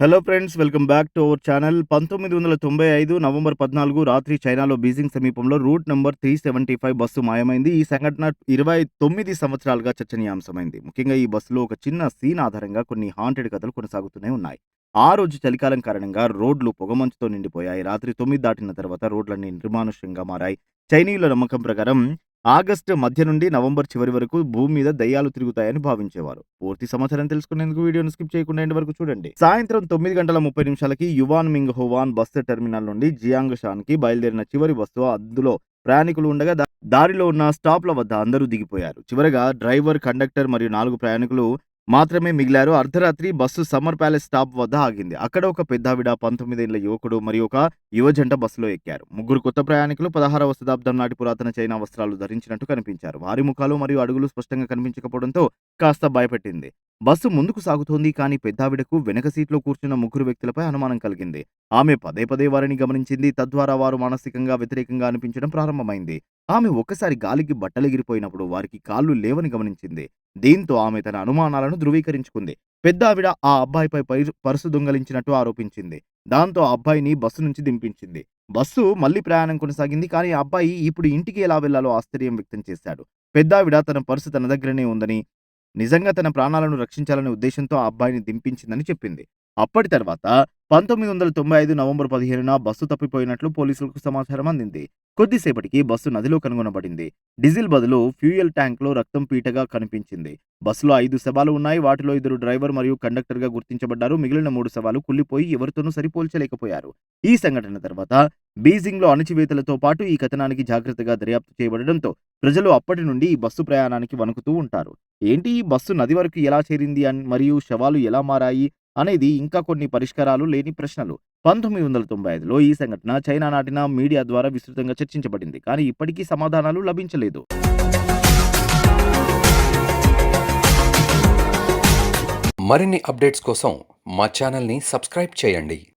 Hello friends welcome back to our channel పంతొమ్మిది వందల తొంభై ఐదు నవంబర్ పద్నాలుగు రాత్రి చైనాలో బీజింగ్ సమీపంలో route number three seventy five bus మాయమైంది. ఈ సంఘటన ఇరవై తొమ్మిది సంవత్సరాలుగా చర్చనీయాంశమైంది. ముఖ్యంగా ఈ బస్సులో ఒక చిన్న సీన్ ఆధారంగా కొన్ని హాంటెడ్ కథలు కొనసాగుతూనే ఉన్నాయి. ఆ రోజు చలికాలం కారణంగా రోడ్లు పొగమంచుతో నిండిపోయాయి. రాత్రి తొమ్మిది దాటిన తర్వాత రోడ్లన్నీ నిర్మానుష్యంగా మారాయి. చైనీయుల నమ్మకం ప్రకారం ఆగస్టు మధ్య నుండి నవంబర్ చివరి వరకు భూమి మీద దయ్యాలు తిరుగుతాయని భావించేవారు. పూర్తి సమాచారం తెలుసుకునేందుకు వీడియోను స్కిప్ చేయకుండా ఎండ్ వరకు చూడండి. సాయంత్రం తొమ్మిది గంటల ముప్పై నిమిషాలకి Yuan Ming Huan bus terminal నుండి జియాంగ్ షాన్కి బయలుదేరిన చివరి బస్సు అందులో ప్రయాణికులు ఉండగా దారిలో ఉన్న స్టాప్ల వద్ద అందరూ దిగిపోయారు. చివరగా డ్రైవర్ కండక్టర్ మరియు నాలుగు ప్రయాణికులు మాత్రమే మిగిలారు. అర్ధరాత్రి బస్సు సమ్మర్ ప్యాలెస్ స్టాప్ వద్ద ఆగింది. అక్కడ ఒక పెద్దావిడ పంతొమ్మిదేళ్ళ యువకుడు మరియు ఒక యువజంట బస్సులో ఎక్కారు. ముగ్గురు కొత్త ప్రయాణికులు పదహారవ శతాబ్దం నాటి పురాతన చైనా వస్త్రాలు ధరించినట్టు కనిపించారు. వారి ముఖాలు మరియు అడుగులు స్పష్టంగా కనిపించకపోవడంతో కాస్త భయపెట్టింది. బస్సు ముందుకు సాగుతోంది కానీ పెద్దావిడకు వెనక సీట్లో కూర్చున్న ముగ్గురు వ్యక్తులపై అనుమానం కలిగింది. ఆమె పదే పదే వారిని గమనించింది. తద్వారా వారు మానసికంగా వ్యతిరేకంగా అనిపించడం ప్రారంభమైంది. ఆమె ఒక్కసారి గాలికి బట్టలెగిరిపోయినప్పుడు వారికి కాళ్ళు లేవని గమనించింది. దీంతో ఆమె తన అనుమానాలను ధృవీకరించుకుంది. పెద్ద ఆవిడ ఆ అబ్బాయిపై పరుసు పర్సు దొంగలించినట్టు ఆరోపించింది. దాంతో ఆ అబ్బాయిని బస్సు నుంచి దింపించింది. బస్సు మళ్ళీ ప్రయాణం కొనసాగింది కానీ ఆ అబ్బాయి ఇప్పుడు ఇంటికి ఎలా వెళ్ళాలో ఆశ్చర్యం వ్యక్తం చేశాడు. పెద్దావిడ తన పర్సు తన దగ్గరనే ఉందని నిజంగా తన ప్రాణాలను రక్షించాలనే ఉద్దేశంతో ఆ అబ్బాయిని దింపించిందని చెప్పింది. అప్పటి తర్వాత పంతొమ్మిది వందల తొంభై ఐదు నవంబర్ పదిహేనున బస్సు తప్పిపోయినట్లు పోలీసులకు సమాచారం అందింది. కొద్దిసేపటికి బస్సు నదిలో కనుగొనబడింది. డీజిల్ బదులు ఫ్యూయల్ ట్యాంక్లో రక్తం పీటగా కనిపించింది. బస్సులో ఐదు శవాలు ఉన్నాయి. వాటిలో ఇద్దరు డ్రైవర్ మరియు కండక్టర్గా గుర్తించబడ్డారు. మిగిలిన మూడు శవాలు కుళ్ళిపోయి ఎవరితోనూ సరిపోల్చలేకపోయారు. ఈ సంఘటన తర్వాత బీజింగ్లో అణచివేతలతో పాటు ఈ కథనానికి జాగ్రత్తగా దర్యాప్తు చేయబడడంతో ప్రజలు అప్పటి నుండి ఈ బస్సు ప్రయాణానికి వణుకుతూ ఉంటారు. ఏంటి ఈ బస్సు నది వరకు ఎలా చేరింది అని మరియు శవాలు ఎలా మారాయి అనేది ఇంకా కొన్ని పరిష్కారాలు లేని ప్రశ్నలు. పంతొమ్మిది వందల తొంభై ఐదులో ఈ సంఘటన చైనా నాటిన మీడియా ద్వారా విస్తృతంగా చర్చించబడింది. కానీ ఇప్పటికీ సమాధానాలు లభించలేదు. మరిన్ని అప్డేట్స్ కోసం మా ఛానల్ని సబ్స్క్రైబ్ చేయండి.